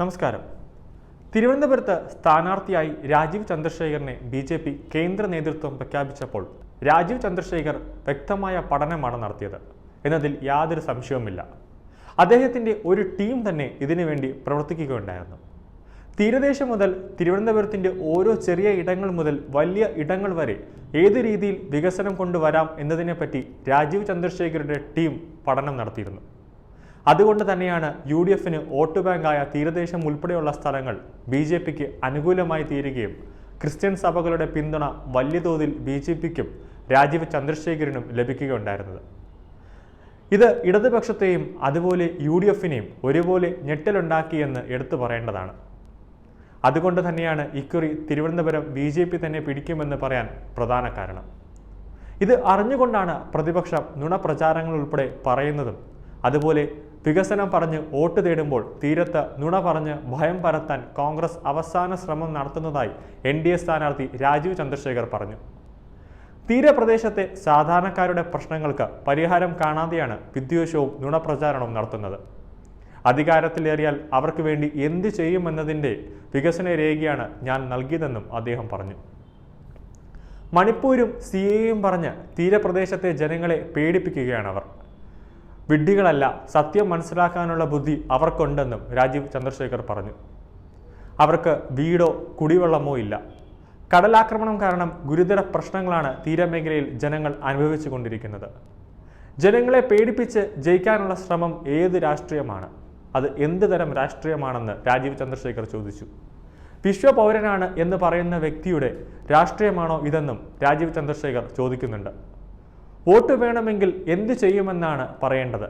നമസ്കാരം. തിരുവനന്തപുരത്ത് സ്ഥാനാർത്ഥിയായി രാജീവ് ചന്ദ്രശേഖരനെ ബി ജെ പി കേന്ദ്ര നേതൃത്വം പ്രഖ്യാപിച്ചപ്പോൾ രാജീവ് ചന്ദ്രശേഖർ വ്യക്തമായ പഠനമാണ് നടത്തിയത്. എന്നതിൽ യാതൊരു സംശയവുമില്ല. അദ്ദേഹത്തിന്റെ ഒരു ടീം തന്നെ ഇതിനുവേണ്ടി പ്രവർത്തിക്കുകയുണ്ടായിരുന്നു. തീരദേശം മുതൽ തിരുവനന്തപുരത്തിന്റെ ഓരോ ചെറിയ ഇടങ്ങൾ മുതൽ വലിയ ഇടങ്ങൾ വരെ ഏത് രീതിയിൽ വികസനം കൊണ്ടുവരാം എന്നതിനെപ്പറ്റി രാജീവ് ചന്ദ്രശേഖരുടെ ടീം പഠനം നടത്തിയിരുന്നു. അതുകൊണ്ട് തന്നെയാണ് യു ഡി എഫിന് വോട്ട് ബാങ്കായ തീരദേശം ഉൾപ്പെടെയുള്ള സ്ഥലങ്ങൾ ബി ജെ പിക്ക് അനുകൂലമായി തീരുകയും ക്രിസ്ത്യൻ സഭകളുടെ പിന്തുണ വലിയ തോതിൽ ബി ജെ പിക്കും രാജീവ് ചന്ദ്രശേഖരനും ലഭിക്കുകയുണ്ടായിരുന്നത്. ഇത് ഇടതുപക്ഷത്തെയും അതുപോലെ യു ഡി എഫിനെയും ഒരുപോലെ ഞെട്ടലുണ്ടാക്കിയെന്ന് എടുത്തു പറയേണ്ടതാണ്. അതുകൊണ്ട് തന്നെയാണ് ഇക്കുറി തിരുവനന്തപുരം ബി ജെ പി തന്നെ പിടിക്കുമെന്ന് പറയാൻ പ്രധാന കാരണം. ഇത് അറിഞ്ഞുകൊണ്ടാണ് പ്രതിപക്ഷം നുണപ്രചാരങ്ങൾ ഉൾപ്പെടെ പറയുന്നതും അതുപോലെ വികസനം പറഞ്ഞ് വോട്ട് തേടുമ്പോൾ തീരത്ത് നുണ പറഞ്ഞ് ഭയം പരത്താൻ കോൺഗ്രസ് അവസാന ശ്രമം നടത്തുന്നതായി എൻ ഡി എ സ്ഥാനാർത്ഥി രാജീവ് ചന്ദ്രശേഖർ പറഞ്ഞു. തീരപ്രദേശത്തെ സാധാരണക്കാരുടെ പ്രശ്നങ്ങൾക്ക് പരിഹാരം കാണാതെയാണ് വിദ്വേഷവും നുണപ്രചാരണവും നടത്തുന്നത്. അധികാരത്തിലേറിയാൽ അവർക്ക് വേണ്ടി എന്ത് ചെയ്യുമെന്നതിന്റെ വികസന രേഖയാണ് ഞാൻ നൽകിയതെന്നും അദ്ദേഹം പറഞ്ഞു. മണിപ്പൂരും സി എയും പറഞ്ഞ് തീരപ്രദേശത്തെ ജനങ്ങളെ പേടിപ്പിക്കുകയാണ് അവർ. വിഡ്ഢികളല്ല സത്യം മനസ്സിലാക്കാനുള്ള ബുദ്ധി അവർക്കുണ്ടെന്നും രാജീവ് ചന്ദ്രശേഖർ പറഞ്ഞു. അവർക്ക് വീടോ കുടിവെള്ളമോ ഇല്ല. കടലാക്രമണം കാരണം ഗുരുതര പ്രശ്നങ്ങളാണ് തീരമേഖലയിൽ ജനങ്ങൾ അനുഭവിച്ചു കൊണ്ടിരിക്കുന്നത് ജനങ്ങളെ പേടിപ്പിച്ച് ജയിക്കാനുള്ള ശ്രമം ഏത് രാഷ്ട്രീയമാണ്? അത് എന്ത് തരം രാഷ്ട്രീയമാണെന്ന് രാജീവ് ചന്ദ്രശേഖർ ചോദിച്ചു. വിശ്വപൗരനാണ് എന്ന് പറയുന്ന വ്യക്തിയുടെ രാഷ്ട്രീയമാണോ ഇതെന്നും രാജീവ് ചന്ദ്രശേഖർ ചോദിക്കുന്നുണ്ട്. വോട്ട് വേണമെങ്കിൽ എന്ത് ചെയ്യുമെന്നാണ് പറയേണ്ടത്?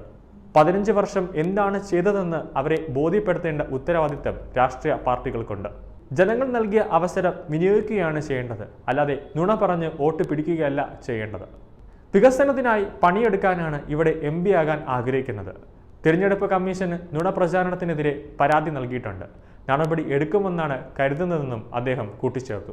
പതിനഞ്ച് വർഷം എന്താണ് ചെയ്തതെന്ന് അവരെ ബോധ്യപ്പെടുത്തേണ്ട ഉത്തരവാദിത്തം രാഷ്ട്രീയ പാർട്ടികൾക്കുണ്ട്. ജനങ്ങൾ നൽകിയ അവസരം വിനിയോഗിക്കുകയാണ് ചെയ്യേണ്ടത്. അല്ലാതെ നുണ പറഞ്ഞ് വോട്ട് പിടിക്കുകയല്ല ചെയ്യേണ്ടത്. വികസനത്തിനായി പണിയെടുക്കാനാണ് ഇവിടെ എം പി ആകാൻ ആഗ്രഹിക്കുന്നത്. തിരഞ്ഞെടുപ്പ് കമ്മീഷന് നുണ പ്രചാരണത്തിനെതിരെ പരാതി നൽകിയിട്ടുണ്ട്. നടപടി എടുക്കുമെന്നാണ് കരുതുന്നതെന്നും അദ്ദേഹം കൂട്ടിച്ചേർത്തു.